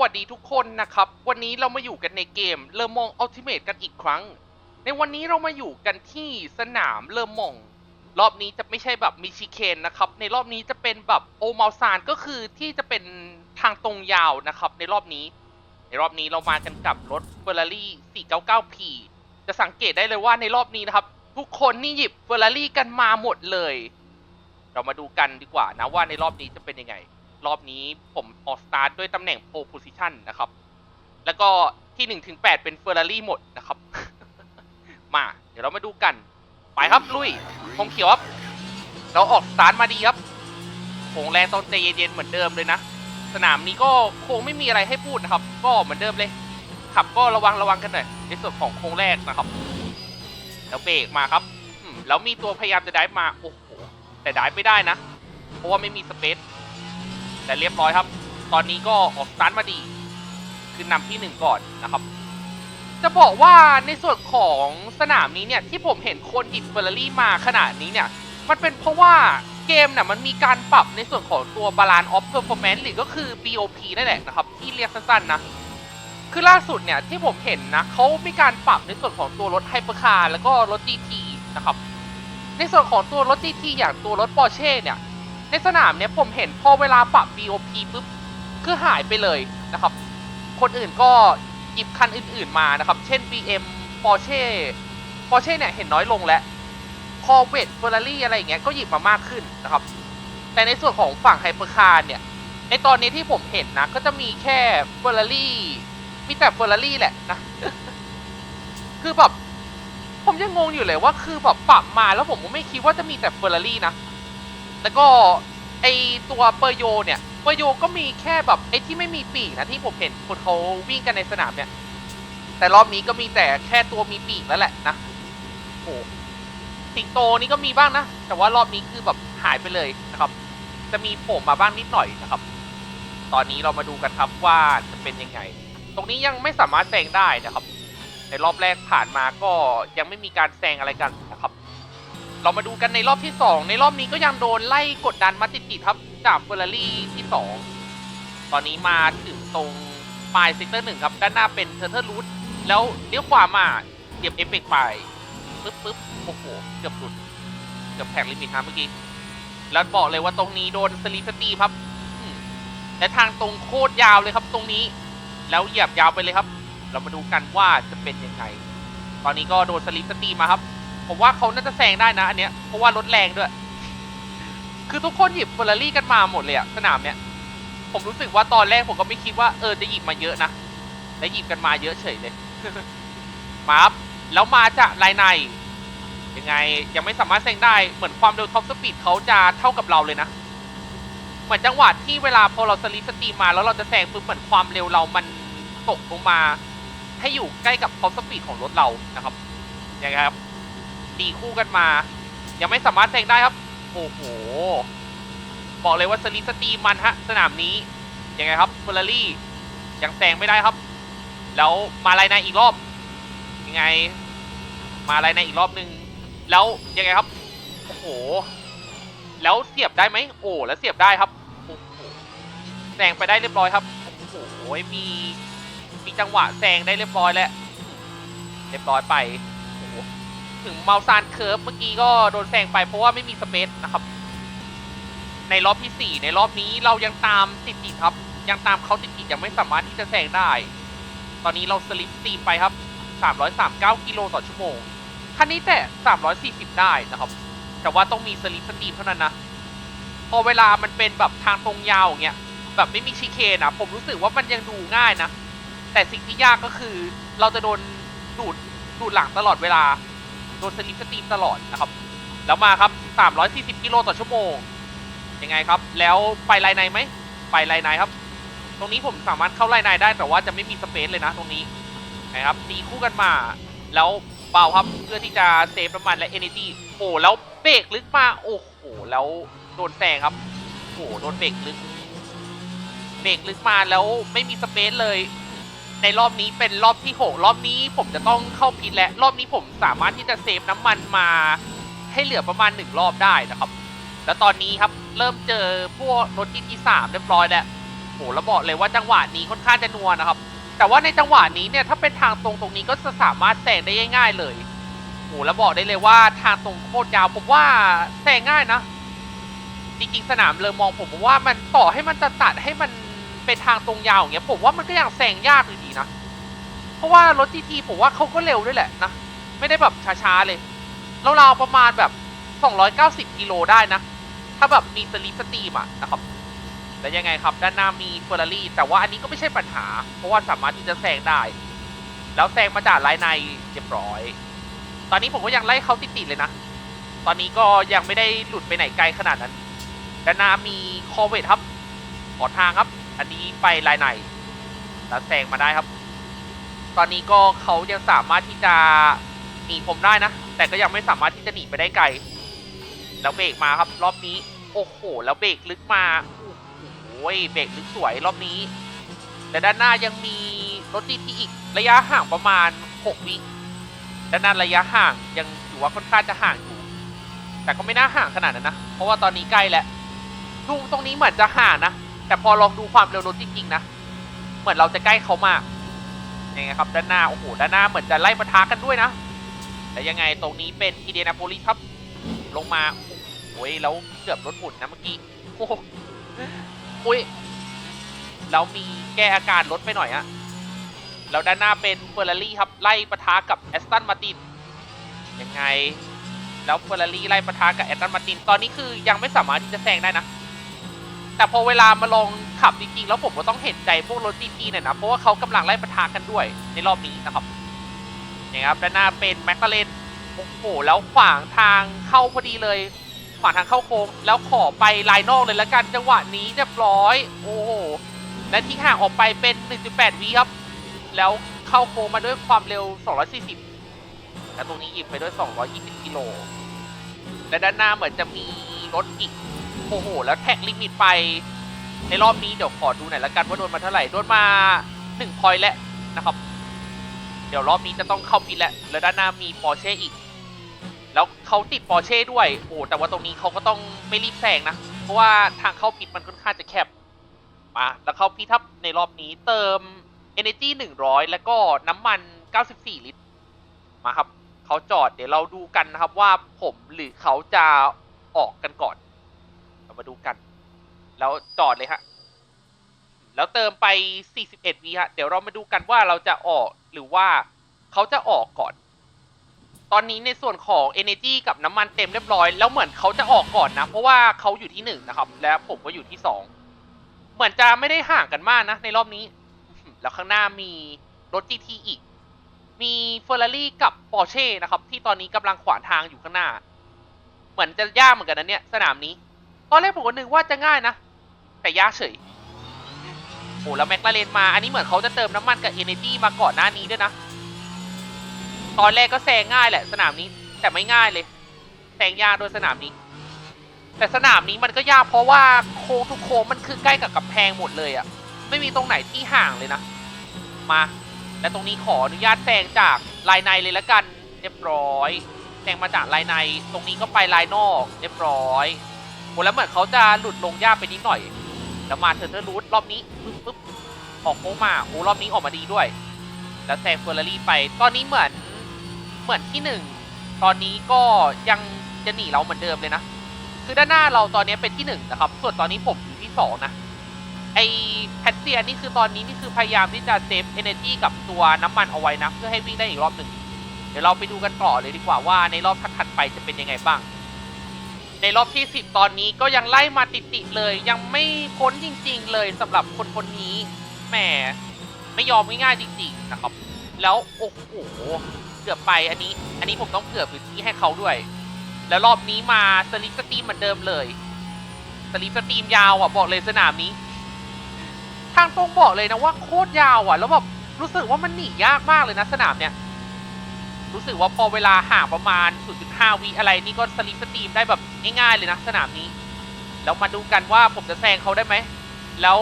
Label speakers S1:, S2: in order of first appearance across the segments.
S1: วัสดีทุกคนนะครับ วันนี้เรามาอยู่กันในเกมเลอมองอัลติเมทกันอีกครั้ง ในวันนี้เรามาอยู่กันที่สนามเลอมอง รอบนี้จะไม่ใช่แบบมิชิเคนนะครับ ในรอบนี้จะเป็นแบบโอมาซานก็คือที่จะเป็นทางตรงยาวนะครับ ในรอบนี้ ในรอบนี้เรามากันกับรถ Ferrari 499P จะสังเกตได้เลยว่าในรอบนี้นะครับ ทุกคนนี่หยิบ Ferrari กันมาหมดเลย เรามาดูกันดีกว่านะว่าในรอบนี้จะเป็นยังไง รอบนี้ผมออกสตาร์ทด้วยตำแหน่ง pole position นะครับ แล้วก็ที่1ถึง8เป็น Ferrari หมดนะครับ มา เดี๋ยวเรามาดูกัน ไปครับลุยธงเขียวครับ เราออกสตาร์ทมาดีครับโค้งแรงตอนใจเย็นๆเหมือนเดิมเลยนะ สนามนี้ก็คงไม่มีอะไรให้พูดนะครับ ก็เหมือนเดิมเลย ขับก็ระวังระวังกันหน่อยในส่วนของโค้งแรกนะครับ แล้วเบรกมาครับแล้วมีตัวพยายามจะได้มา โอ้โห แต่ได้ไม่ได้นะ เพราะว่าไม่มีสเปซ แต่เรียบร้อยครับ ตอนนี้ก็ออกสตาร์ทมาดี คือนำที่หนึ่งก่อนนะครับ จะบอกว่าในส่วนของสนามนี้เนี่ย ที่ผมเห็นคนหยิบเฟอร์รารี่มาขนาดนี้เนี่ย มันเป็นเพราะว่าเกมเนี่ยมันมีการปรับในส่วนของตัว Balance of Performance หรือก็คือ BOP นั่นแหละนะครับ ที่เรียกสั้นๆนะคือล่าสุดเนี่ยที่ผมเห็นนะเขามีการปรับในส่วนของตัวรถไฮเปอร์คาร์แล้วก็รถ GT นะครับ ในส่วนของตัวรถ GT อย่างตัวรถ Porsche เนี่ย ในสนามเนี่ยผมเห็นพอเวลาปรับ BOP ปุ๊บคือหายไปเลยนะครับ คนอื่นก็หยิบคันอื่นๆมานะครับ เช่น BM Porsche Porsche เนี่ยเห็นน้อยลงแล้ว Corvette Ferrari อะไรอย่างเงี้ยก็หยิบมามากขึ้นนะครับ แต่ในส่วนของฝั่งไฮเปอร์คาร์เนี่ย ในตอนนี้ที่ผมเห็นนะ ก็จะมีแค่ Ferrari มีแต่ Ferrari แหละนะ คือแบบผมยังงงอยู่เลยว่าคือแบบปรับมาแล้วผมก็ไม่คิดว่าจะมีแต่ Ferrari นะ แล้วก็ไอตัวเปอร์โยเนี่ยเปอร์โยก็มีแค่แบบไอที่ไม่มีปีกนะที่ผมเห็นคนเขาวิ่งกันในสนามเนี่ย แต่รอบนี้ก็มีแต่แค่ตัวมีปีกแล้วแหละนะโอ้สิงโตนี่ก็มีบ้างนะ แต่ว่ารอบนี้คือแบบหายไปเลยนะครับ จะมีโผล่มาบ้างนิดหน่อยนะครับ ตอนนี้เรามาดูกันครับว่าจะเป็นยังไง ตรงนี้ยังไม่สามารถแซงได้นะครับ ในรอบแรกผ่านมาก็ยังไม่มีการแซงอะไรกัน เรามาดูกันในรอบที่ 2 ในรอบนี้ก็ยังโดนไล่กดดันมาติดๆครับจากเฟอร์รารี่ที่ 2 ตอนนี้มาถึงตรงปลายเซกเตอร์หนึ่งครับ ด้านหน้าเป็นเทอร์เทอร์รูทแล้วเลี้ยวขวามาเตรียมเอฟเฟกต์ไปปึ๊บปึ๊บโอ้โหเกือบหลุดเกือบแข่งลิมิตฮะเมื่อกี้ แล้วบอกเลยว่าตรงนี้โดนสลีปสตีครับและทางตรงโคตรยาวเลยครับตรงนี้ แล้วเหยียบยาวไปเลยครับ เรามาดูกันว่าจะเป็นยังไงตอนนี้ก็โดนสลีปสตีมาครับ ผมว่าเขาน่าจะแซงได้นะอันเนี้ยเพราะว่ารถแรงด้วย คือทุกคนหยิบเฟอร์รารี่กันมาหมดเลยอะสนามเนี้ย ผมรู้สึกว่าตอนแรกผมก็ไม่คิดว่าเออจะหยิบมาเยอะนะและหยิบกันมาเยอะเฉยเลยมาครับแล้วมาจากลายในยังไงยังไม่สามารถแซงได้เหมือนความเร็วท็อปสปีดเขาจะเท่ากับเราเลยนะเหมือนจังหวะที่เวลาพอเราสลีปสตรีมมาแล้วเราจะแซงปุ๊บเหมือนความเร็วเรามันตกลงมา ให้อยู่ใกล้กับท็อปสปีดของรถเรานะครับยังไงครับ ตีคู่กันมา ยังไม่สามารถแซงได้ครับ โอ้โห บอกเลยว่าสลีปสตีมันฮะ สนามนี้ ยังไงครับเฟอร์รารี่ยังแซงไม่ได้ครับ แล้วมาลายในอีกรอบ ยังไง มาลายในอีกรอบนึง แล้วยังไงครับ โอ้โห แล้วเสียบได้ไหม โอ้ แล้วเสียบได้ครับ โอ้โห แซงไปได้เรียบร้อยครับ โอ้โห มี มีจังหวะแซงได้เรียบร้อยแล้ว เรียบร้อยไป ถึงเมาซานเคิร์ฟเมื่อกี้ก็โดนแซงไปเพราะว่าไม่มีสเปซนะครับ ในรอบที่ 4 ในรอบนี้เรายังตามติดติดครับ ยังตามเขาติดติดยังไม่สามารถที่จะแซงได้ ตอนนี้เราสลิปตีไปครับ 339 กิโลต่อชั่วโมงคันนี้แต่ 340 ได้นะครับ แต่ว่าต้องมีสลิปสตีมเท่านั้นนะพอเวลามันเป็นแบบทางตรงยาวอย่างเงี้ยแบบไม่มีชิเคนนะผมรู้สึกว่ามันยังดูง่ายนะ แต่สิ่งที่ยากก็คือเราจะโดนดูดดูดหลังตลอดเวลา โดนสลิปสตรีมตลอดนะครับ แล้วมาครับ 340 กิโลต่อชั่วโมง ยังไงครับ แล้วไปไลน์ในไหม ไปไลน์ในครับ ตรงนี้ผมสามารถเข้าไลน์ในได้แต่ว่าจะไม่มีสเปซเลยนะตรงนี้นะครับตีคู่กันมา แล้วเบาครับ เพื่อที่จะเซฟน้ำมันและ energy โอ้แล้วเบรกลึกมา โอ้โห แล้วโดนแซงครับ โอ้โห โดนเบรกลึก เบรกลึกมาแล้วไม่มีสเปซเลย ในรอบนี้เป็นรอบที่หกรอบนี้ผมจะต้องเข้าพิทและ รอบนี้ผมสามารถที่จะเซฟน้ำมันมาให้เหลือประมาณหนึ่งรอบได้นะครับ แล้วตอนนี้ครับเริ่มเจอพวกรถที่ที่สามเรียบร้อยแล้วโหแล้วบอกเลยว่าจังหวะนี้ค่อนข้างจะนัวนะครับ แต่ว่าในจังหวะนี้เนี่ยถ้าเป็นทางตรงตรงนี้ก็จะสามารถแซงได้ง่าย ๆ เลยโหแล้วบอกได้เลยว่าทางตรงโคตรยาวผมว่าแซงง่ายนะ จริงๆสนามเลอมองผมว่ามันต่อให้มันจะตัดให้มัน เป็นทางตรงยาวอย่างเงี้ยผมว่ามันก็ยังแซงยากอยู่ดีนะ เพราะว่ารถ GT ผมว่าเขาก็เร็วด้วยแหละนะ ไม่ได้แบบช้าๆเลยราวๆประมาณแบบ 290 กิโลได้นะ ถ้าแบบมีสลิปสตรีมอะนะครับ แล้วยังไงครับ ด้านหน้ามีเฟอร์รารี่แต่ว่าอันนี้ก็ไม่ใช่ปัญหา เพราะว่าสามารถที่จะแซงได้ แล้วแซงมาจากไลน์ในเรียบร้อย ตอนนี้ผมก็ยังไล่เขาติดๆเลยนะ ตอนนี้ก็ยังไม่ได้หลุดไปไหนไกลขนาดนั้น ด้านหน้ามีคอเวทครับขอทางครับ อันนี้ไปไลน์ในแล้วแซงมาได้ครับ ตอนนี้ก็เขายังสามารถที่จะหนีผมได้นะ แต่ก็ยังไม่สามารถที่จะหนีไปได้ไกล แล้วเบรกมาครับ รอบนี้ โอ้โห แล้วเบรกลึกมาโอ้โหเบรกลึกสวยรอบนี้และด้านหน้ายังมีรถ GT อีกระยะห่างประมาณ 6 วิด้านหน้าระยะห่างยังถือว่าค่อนข้างจะห่างอยู่ แต่ก็ไม่น่าห่างขนาดนั้นนะ เพราะว่าตอนนี้ใกล้แล้วดูตรงนี้เหมือนจะห่างนะ แต่พอลองดูความเร็วรถจริงๆนะ เหมือนเราจะใกล้เขามากยังไงครับ ด้านหน้า โอ้โห ด้านหน้าเหมือนจะไล่ปะทะกันด้วยนะ แต่ยังไงตรงนี้เป็นอิเดนาโพลิครับ ลงมาโอ้ยแล้วเกือบรถหมุนนะเมื่อกี้โอ้โหอุ้ยแล้วมีแก้อาการรถไปหน่อยอะแล้วด้านหน้าเป็นเฟอร์รารี่ครับ ไล่ปะทะกับแอสตันมาตินยังไง แล้วเฟอร์รารี่ไล่ปะทะกับแอสตันมาติน ตอนนี้คือยังไม่สามารถที่จะแซงได้นะ แต่พอเวลามาลองขับจริงๆแล้วผมก็ต้องเห็นใจพวกรถ GT เนี่ยนะเพราะว่าเขากำลังไล่ปะทะกันด้วยในรอบนี้นะครับนี่ครับด้านหน้าเป็นแมคลาเรนโอ้โหแล้วขวางทางเข้าพอดีเลย ขวางทางเข้าโค้งแล้วขอไปลายนอกเลยละกันจังหวะนี้เรียบร้อย โอ้โหและที่ห่างออกไปเป็น 1.8วิครับ แล้วเข้าโค้งมาด้วยความเร็ว 240 และตรงนี้หยิบไปด้วย 220 กิโลและด้านหน้าเหมือนจะมีรถอีก โอ้โห แล้วแท็กลิมิตไป ในรอบนี้เดี๋ยวขอดูหน่อยละกันว่าโดนมาเท่าไหร่โดนมา1พอยต์แล้วนะครับ เดี๋ยวรอบนี้จะต้องเข้าปิดแล้วแล้วด้านหน้ามีปอร์เช่อีก แล้วเขาติดปอร์เช่ด้วย โอ้แต่ว่าตรงนี้เขาก็ต้องไม่รีบแซงนะ เพราะว่าทางเข้าปิดมันค่อนข้างจะแคบมาแล้วเข้าพิทับในรอบนี้เติม Energy 100 แล้วก็น้ำมัน 94 ลิตร มาครับ เขาจอดเดี๋ยวเราดูกันนะครับว่าผมหรือเขาจะออกกันก่อน เรามาดูกัน แล้วจอดเลยฮะ แล้วเติมไป 41วิฮะ เดี๋ยวเรามาดูกันว่าเราจะออกหรือว่าเขาจะออกก่อน ตอนนี้ในส่วนของ Energy กับน้ำมันเต็มเรียบร้อย แล้วเหมือนเขาจะออกก่อนนะ เพราะว่าเขาอยู่ที่1นะครับ และผมก็อยู่ที่ 2 เหมือนจะไม่ได้ห่างกันมากนะ ในรอบนี้ แล้วข้างหน้ามีรถ GT อีก มี Ferrari กับ Porsche นะครับ ที่ตอนนี้กำลังขวางทางอยู่ข้างหน้า เหมือนจะยากเหมือนกันนะเนี่ย สนามนี้ ตอนแรกผมก็นึกว่าจะง่ายนะ แต่ยากเฉยโอ้แล้วแม็กลาเรนมา อันนี้เหมือนเขาจะเติมน้ำมันกับ Energy มาก่อนหน้านี้ด้วยนะ ตอนแรกก็แซงง่ายแหละสนามนี้ แต่ไม่ง่ายเลย แซงยากโดยสนามนี้ แต่สนามนี้มันก็ยากเพราะว่าโค้งทุกโค้งมันคือใกล้กับกำแพงหมดเลยอะ่ะไม่มีตรงไหนที่ห่างเลยนะ มา และตรงนี้ขออนุญาตแซงจากลายในเลยละกัน เรียบร้อย แซงมาจากลายใน ตรงนี้ก็ไปลายนอก เรียบร้อย โอ้แล้วเหมือนเขาจะหลุดลงยากไปนิดหน่อยแล้วมาเทอร์เทอร์รูทรอบนี้ปึ๊บปึ๊บออกโค้งมาโอ้รอบนี้ออกมาดีด้วย แล้วแซงเฟอร์รารี่ไป ตอนนี้เหมือนเหมือนที่หนึ่งตอนนี้ก็ยังจะหนีเราเหมือนเดิมเลยนะ คือด้านหน้าเราตอนนี้เป็นที่หนึ่งนะครับ ส่วนตอนนี้ผมอยู่ที่สองนะ ไอแพทเซียนี่คือตอนนี้นี่คือพยายามที่จะเซฟเอเนจีกับตัวน้ำมันเอาไว้นะ เพื่อให้วิ่งได้อีกรอบหนึ่ง เดี๋ยวเราไปดูกันต่อเลยดีกว่าว่าในรอบถัดไปจะเป็นยังไงบ้าง ในรอบที่ 10 ตอนนี้ก็ยังไล่มาติดๆเลย ยังไม่พ้นจริง ๆ เลยสำหรับคนคนนี้แหมไม่ยอมง่ายๆจริง ๆ นะครับ แล้วโอ้โหเกือบไปอันนี้ อันนี้ผมต้องเกือบพื้นที่ให้เขาด้วย แล้วรอบนี้มาสลิปสตรีมเหมือนเดิมเลยสลิปสตรีมยาวอะบอกเลยสนามนี้ ทางตรงบอกเลยนะว่าโคตรยาวอะ แล้วแบบรู้สึกว่ามันหนียากมากเลยนะสนามเนี้ย รู้สึกว่าพอเวลาห่างประมาณ 0.5 วิอะไรนี่ก็สลิปสตรีมได้แบบง่ายๆเลยนะสนามนี้ แล้วมาดูกันว่าผมจะแซงเขาได้ไหม แล้ว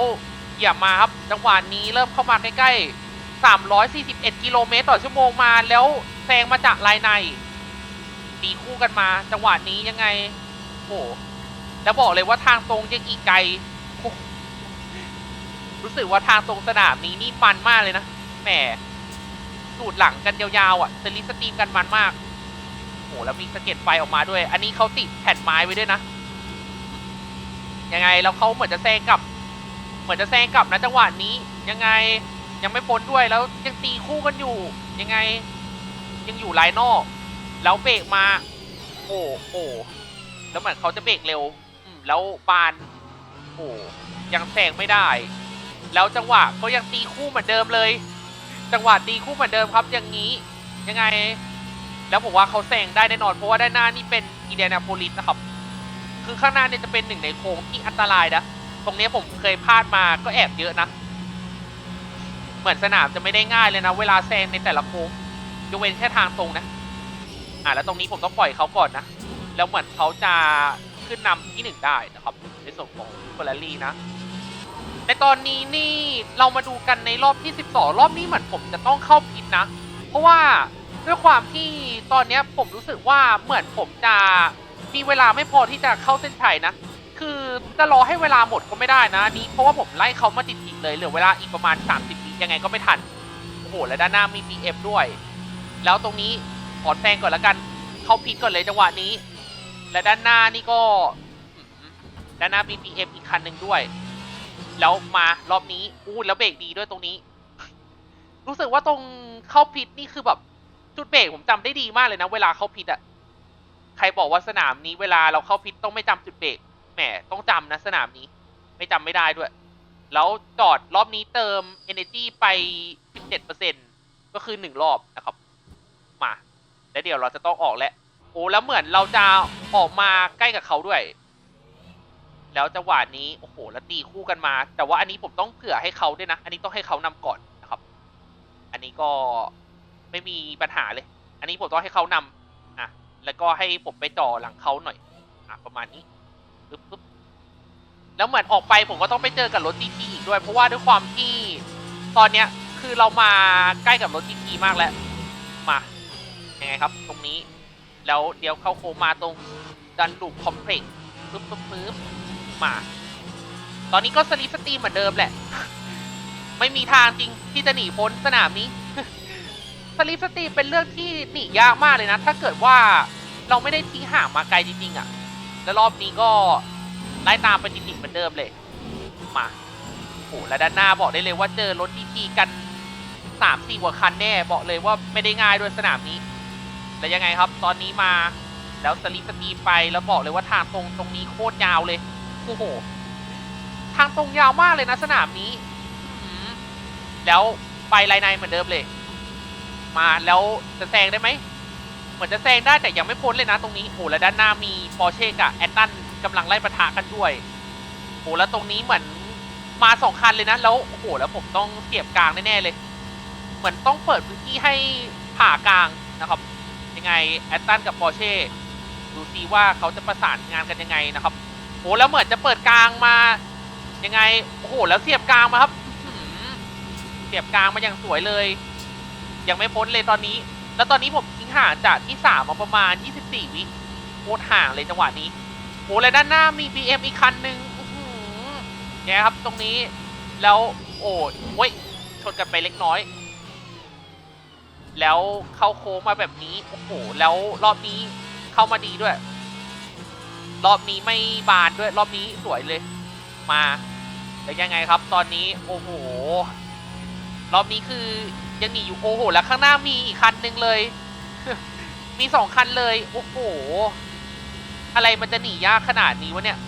S1: อย่ามาครับจังหวะนี้เริ่มเข้ามาใกล้ๆ 341 กิโลเมตรต่อชั่วโมงมาแล้วแซงมาจากลายในตีคู่กันมา จังหวะนี้ยังไงโอ้โหแล้วบอกเลยว่าทางตรงยังอีกไกล รู้สึกว่าทางตรงสนามนี้นี่มันมากเลยนะแหม สูดหลังกันยาวๆอะสลิสตรีมกันมันมากโหแล้วมีสะเก็ดไฟออกมาด้วย อันนี้เขาติดแผ่นไม้ไว้ด้วยนะ ยังไงแล้วเขาเหมือนจะแซงกลับ เหมือนจะแซงกลับนะจังหวะนี้ ยังไงยังไม่พ้นด้วยแล้วยังตีคู่กันอยู่ ยังไง ยังอยู่ไลายนอกแล้วเบรกมา โอ้โอ้แล้วเหมือนเขาจะเบรกเร็วอืมแล้วบาน โอ้ยังแซงไม่ได้ แล้วจังหวะก็ยังตีคู่เหมือนเดิมเลย จังหวะตีคู่เหมือนเดิมครับอย่างนี้ยังไง แล้วผมว่าเขาแซงได้แน่นอนเพราะว่าด้านหน้านี่เป็นอีเดนาโพลิสนะครับ คือข้างหน้าเนี่ยจะเป็นหนึ่งในโค้งที่อันตรายนะตรงนี้ผมเคยพลาดมาก็แอบเยอะนะ เหมือนสนามจะไม่ได้ง่ายเลยนะ เวลาแซงในแต่ละโค้งยกเว้นแค่ทางตรงนะ อ่าแล้วตรงนี้ผมต้องปล่อยเขาก่อนนะ แล้วเหมือนเขาจะขึ้นนำที่หนึ่งได้นะครับในส่วนของเฟอร์รารี่นะ ในตอนนี้นี่เรามาดูกันในรอบที่ 12 รอบนี้เหมือนผมจะต้องเข้าพิษนะ เพราะว่าด้วยความที่ตอนนี้ผมรู้สึกว่าเหมือนผมจะมีเวลาไม่พอที่จะเข้าเส้นชัยนะ คือจะรอให้เวลาหมดก็ไม่ได้นะนี้เพราะว่าผมไล่เขามาติดๆเลยเหลือเวลาอีกประมาณ 30วิยังไงก็ไม่ทัน โอ้โห และด้านหน้ามี BM ด้วย แล้วตรงนี้ขอแซงก่อนล้วกัน เข้าพิษก่อนเลยจังหวะนี้ และด้านหน้านี่ก็ ด้านหน้ามี BM อีกคันหนึ่งด้วย แล้วมารอบนี้อู้แล้วเบรกดีด้วยตรงนี้ รู้สึกว่าตรงเข้าพิษนี่คือแบบ จุดเบรกผมจำได้ดีมากเลยนะ เวลาเข้าพิษอะใครบอกว่าสนามนี้เวลาเราเข้าพิษต้องไม่จำจุดเบรกแหมต้องจำนะสนามนี้ ไม่จำไม่ได้ด้วย แล้วจอดรอบนี้เติม energy ไป 17%ก็คือหนึ่งรอบนะครับ มา แล้วเดี๋ยวเราจะต้องออกแล้วโอ้แล้วเหมือนเราจะออกมาใกล้กับเขาด้วย แล้วจังหวะนี้โอ้โหแล้วตีคู่กันมา แต่ว่าอันนี้ผมต้องเผื่อให้เขาด้วยนะ อันนี้ต้องให้เขานำก่อนนะครับ อันนี้ก็ไม่มีปัญหาเลย อันนี้ผมต้องให้เขานำอะแล้วก็ให้ผมไปจ่อหลังเขาหน่อยอะประมาณนี้ปึ๊บปึ๊บแล้วเหมือนออกไปผมก็ต้องไปเจอกับรถ GT อีกด้วย เพราะว่าด้วยความที่ตอนเนี้ยคือเรามาใกล้กับรถ GT มากแล้วมายังไงครับ ตรงนี้ แล้วเดี๋ยวเข้าโคมาตรงดันลูปคอมเพล็กซ์ปึ๊บปึ๊บปึ๊บ มา ตอนนี้ก็สลิปสตรีมเหมือนเดิมแหละ ไม่มีทางจริงที่จะหนีพ้นสนามนี้ สลิปสตรีมเป็นเรื่องที่หนียากมากเลยนะ ถ้าเกิดว่าเราไม่ได้ทิ้งห่างมาไกลจริงๆอะ่ะ แล้วรอบนี้ก็ไล่ตามไปติดๆเหมือนเดิมเลย มาโอ้และด้านหน้าบอกได้เลยว่าเจอรถทีทีกันสามสี่กว่าคันแน่บอกเลยว่าไม่ได้ง่ายด้วยสนามนี้ แล้วยังไงครับ ตอนนี้มาแล้วสลิปสตรีมไปแล้วบอกเลยว่าทางตรงตรงนี้โคตรยาวเลย อ้โห ทางตรงยาวมากเลยนะสนามนี้ แล้วไปไลน์ในเหมือนเดิมเลย มาแล้วจะแซงได้ไหม เหมือนจะแซงได้แต่ยังไม่พ้นเลยนะตรงนี้โอ้แล้วด้านหน้ามีปอร์เช่กับแอนตันกำลังไล่ประทะกันด้วยโอ้แล้วตรงนี้เหมือนมาสองคันเลยนะ แล้วโอ้โหแล้วผมต้องเสียบกลางแน่ๆเลย เหมือนต้องเปิดพื้นที่ให้ผ่ากลางนะครับ ยังไงแอนตันกับปอร์เช่ดูซิว่าเขาจะประสานงานกันยังไงนะครับ โอ้แล้วเหมือนจะเปิดกลางมายังไงโอ้โหแล้วเสียบกลางมาครับเสียบกลางมาอย่างสวยเลย ยังไม่พ้นเลยตอนนี้ แล้วตอนนี้ผมทิ้งห่างจากที่สามมาประมาณ 24 วิโคตรห่างเลยจังหวะนี้โอ้และด้านหน้ามี BM อีกคันหนึ่งเนี่ยครับตรงนี้แล้วโอ้ยโอ้ยชนกันไปเล็กน้อย แล้วเข้าโค้งมาแบบนี้โอ้โหแล้วรอบนี้เข้ามาดีด้วย รอบนี้ไม่บานด้วยรอบนี้สวยเลยมาแล้วยังไงครับ ตอนนี้โอ้โหรอบนี้คือยังหนีอยู่โอ้โห แล้วข้างหน้ามีอีกคันหนึ่งเลย มีสองคันเลยโอ้โหอะไรมันจะหนียากขนาดนี้วะเนี่ย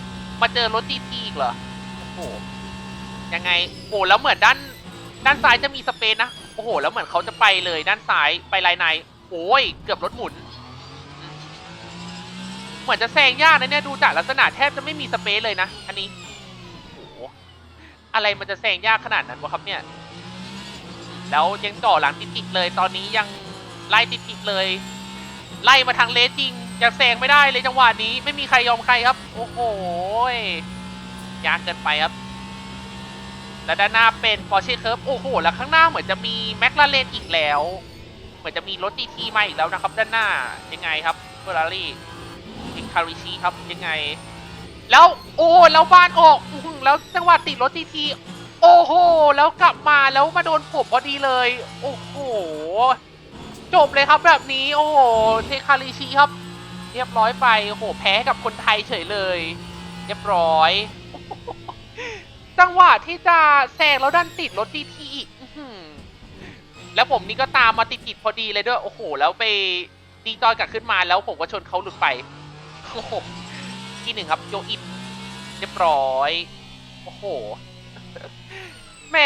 S1: มาเจอรถจีทีอีกเหรอโอ้โหยังไงโอ้แล้วเหมือนด้านด้านซ้ายจะมีสเปนนะโอ้โห แล้วเหมือนเขาจะไปเลยด้านซ้ายไปลายในโอ้ยเกือบรถหมุน เหมือนจะแซงยากนะเนี่ยดูจากลักษณะแทบจะไม่มีสเปซเลยนะ อันนี้โอ้โหอะไรมันจะแซงยากขนาดนั้นวะครับเนี่ย แล้วยังจ่อหลังติดๆเลย ตอนนี้ยังไล่ติดๆเลย ไล่มาทางเลจริงยังแซงไม่ได้เลยจังหวะนี้ไม่มีใครยอมใครครับ โอ้โหยากเกินไปครับและด้านหน้าเป็น Porsche Curve โอ้โห แล้วข้างหน้าเหมือนจะมี McLaren อีกแล้ว เหมือนจะมีรถ GT มาอีกแล้วนะครับ ด้านหน้ายังไงครับ Ferrari อิ คาริชิครับยังไง แล้วโอ้แล้วบ้านออกอื้อหือแล้วจังหวะติดรถ GT โอ้โห แล้วกลับมาแล้วมาโดนผมพอดีเลย โอ้โห จบเลยครับแบบนี้โอ้โหเทคาริชิครับ เรียบร้อยไปโอ้โหแพ้กับคนไทยเฉยเลย เรียบร้อย จังหวะที่จะแซงแล้วดันติดรถดีทีอีกอื้อหือแล้วผมนี่ก็ตามมาติดติดๆพอดีเลยด้วย โอ้โห แล้วไปดีจอยกลับขึ้นมาแล้วผมก็ชนเขาหลุดไป โอ้โหที่หนึ่งครับโยอินเรียบร้อย โอ้โหแหม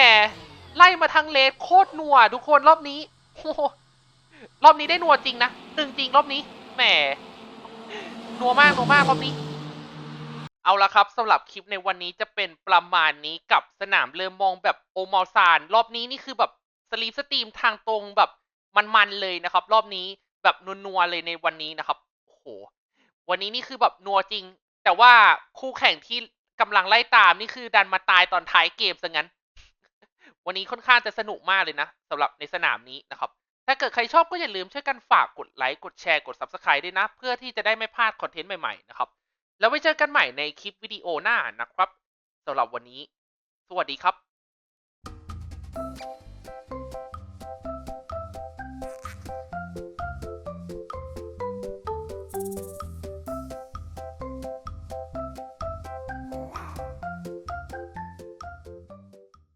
S1: ไล่มาทางเลนโคตรนัวทุกคนรอบนี้โอ้โหรอบนี้ได้นัวจริงนะตึงจริงรอบนี้แหมนัวมากนัวมากรอบนี้ เอาละครับสำหรับคลิปในวันนี้จะเป็นประมาณนี้กับสนามเริ่มมองแบบโอมอลซาน รอบนี้นี่คือแบบสลีปสตรีมทางตรงแบบมันๆเลยนะครับ รอบนี้แบบนัวๆเลยในวันนี้นะครับโอ้โห วันนี้นี่คือแบบนัวจริง แต่ว่าคู่แข่งที่กำลังไล่ตามนี่คือดันมาตายตอนท้ายเกมซะงั้น วันนี้ค่อนข้างจะสนุกมากเลยนะสำหรับในสนามนี้นะครับ ถ้าเกิดใครชอบก็อย่าลืมช่วยกันฝากกดไลค์กดแชร์กด Subscribe ด้วยนะ เพื่อที่จะได้ไม่พลาดคอนเทนต์ใหม่ๆนะครับ แล้วไว้เจอกันใหม่ในคลิปวิดีโอหน้านะครับสำหรับวันนี้ สวัสดีครับ